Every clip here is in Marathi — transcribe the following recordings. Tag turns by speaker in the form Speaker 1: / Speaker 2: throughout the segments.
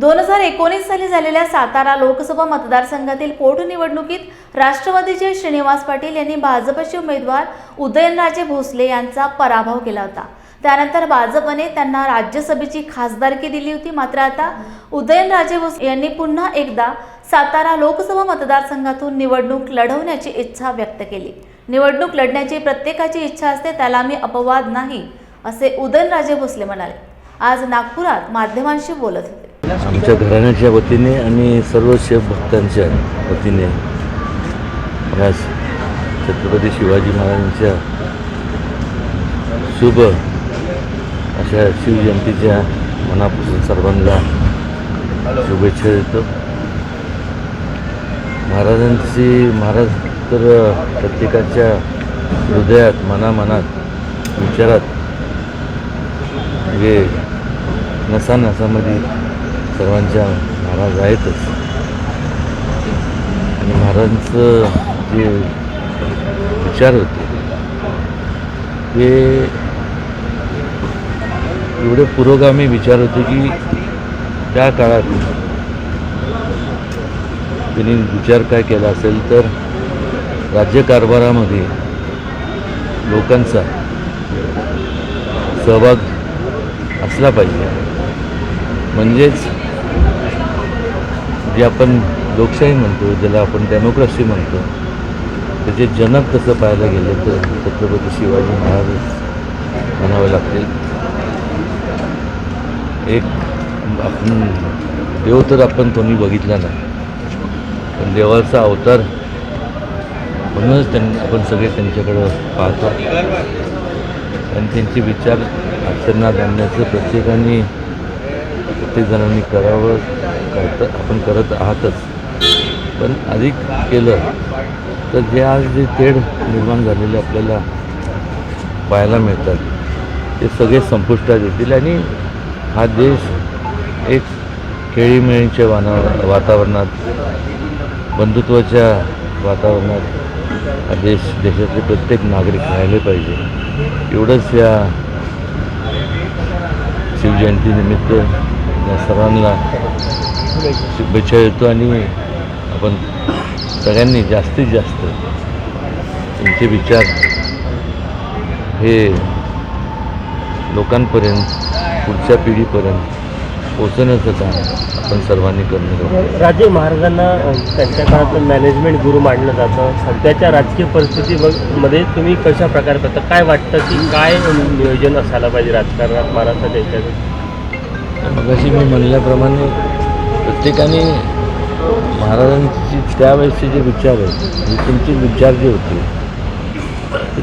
Speaker 1: दोन हजार एकोणीस साली झालेल्या सातारा लोकसभा मतदारसंघातील पोटनिवडणुकीत राष्ट्रवादीचे श्रीनिवास पाटील यांनी भाजपचे उमेदवार उदयनराजे भोसले यांचा पराभव केला होता. त्यानंतर भाजपने त्यांना राज्यसभेची खासदारकी दिली होती. मात्र आता उदयनराजे भोसले यांनी पुन्हा एकदा सातारा लोकसभा मतदारसंघातून निवडणूक लढवण्याची इच्छा व्यक्त केली. निवडणूक लढण्याची प्रत्येकाची इच्छा असते त्याला मी अपवाद नाही असे उदयनराजे भोसले म्हणाले. आज नागपुरात माध्यमांशी बोलत होते.
Speaker 2: आमच्या घराण्याच्या वतीने आणि सर्व शिवभक्तांच्या वतीने या छत्रपती शिवाजी महाराजांच्या शुभ अशा शिवजयंतीच्या मनापासून सर्वांना शुभेच्छा देतो. महाराजांची महाराज तर प्रत्येकाच्या हृदयात मनामनात विचारात म्हणजे नसा नसामध्ये सर्वांच्या महाराज आहेतच. आणि महाराजांचं जे विचार होते ते एवढे पुरोगामी विचार होते की त्या काळात त्यांनी विचार काय केला असेल तर राज्यकारभारामध्ये लोकांचा सहभाग असला पाहिजे. म्हणजेच जे आपण लोकशाही म्हणतो ज्याला आपण डेमोक्रेसी म्हणतो त्याचे जनक तसं पाहायला गेलं तर छत्रपती शिवाजी महाराज म्हणावे लागतील. एक आपण देव तर आपण कोणी बघितला नाही पण देवाचा अवतार म्हणूनच त्यां आपण सगळे त्यांच्याकडं पाहतो. आणि त्यांचे विचार आचरणात आणण्याचं प्रत्येकाने प्रत्येकजणांनी करावं. करत आपण करत आहातच. पण अधिक केलं तर जे आज जे तेढ निर्माण झालेले आपल्याला पाहायला मिळतात ते सगळे संपुष्टात येतील आणि हा देश एक खेळीमेळीच्या वाना वातावरणात बंधुत्वाच्या वातावरणात हा देश देशातले प्रत्येक नागरिक राहिले पाहिजे. एवढंच या शिवजयंतीनिमित्त या सर्वांना शुभेच्छा देतो आणि आपण सगळ्यांनी जास्तीत जास्त त्यांचे विचार हे लोकांपर्यंत पुढच्या पिढीपर्यंत पोचवण्याचं काम आपण सर्वांनी करणं
Speaker 3: राजे महाराजांना त्यांच्या काळात मॅनेजमेंट गुरु मानलं जातं. सध्याच्या राजकीय परिस्थितीमध्ये तुम्ही कशा प्रकारे करता? काय वाटतं की काय नियोजन असायला पाहिजे राजकारणात महाराष्ट्राच्या याच्यात?
Speaker 2: मगाशी मी म्हणल्याप्रमाणे प्रत्येकाने महाराजांची त्यावेळेसचे जे विचार आहेत म्हणजे त्यांचे विचार जे होते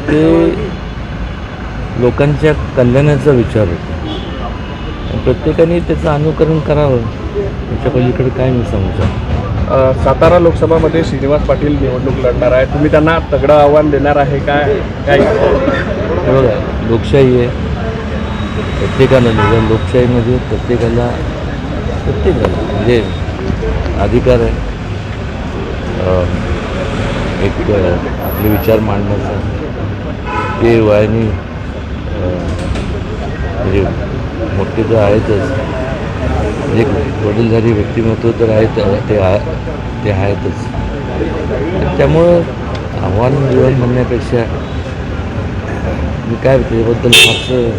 Speaker 2: ते लोकांच्या कल्याणाचा विचार होता. प्रत्येकाने त्याचं अनुकरण करावं त्याच्या पलीकडे काय मी
Speaker 4: अ, सातारा लोकसभामध्ये श्रीनिवास पाटील निवडणूक लढणार आहे तुम्ही त्यांना तगडं आव्हान देणार आहे काय? काय
Speaker 2: बघा लोकशाही आहे. प्रत्येकाला लोकशाहीमध्ये प्रत्येकाला प्रत्येकाला म्हणजे अधिकार आहे. एक आपले विचार मांडण्याचा. ते वयाने म्हणजे मोठे तर आहेतच. म्हणजे एक वडीलधारी व्यक्तिमत्व तर आहेत ते आहे ते आहेतच. आणि त्यामुळं आव्हान जीवन म्हणण्यापेक्षा मी काय त्याच्याबद्दल फारसं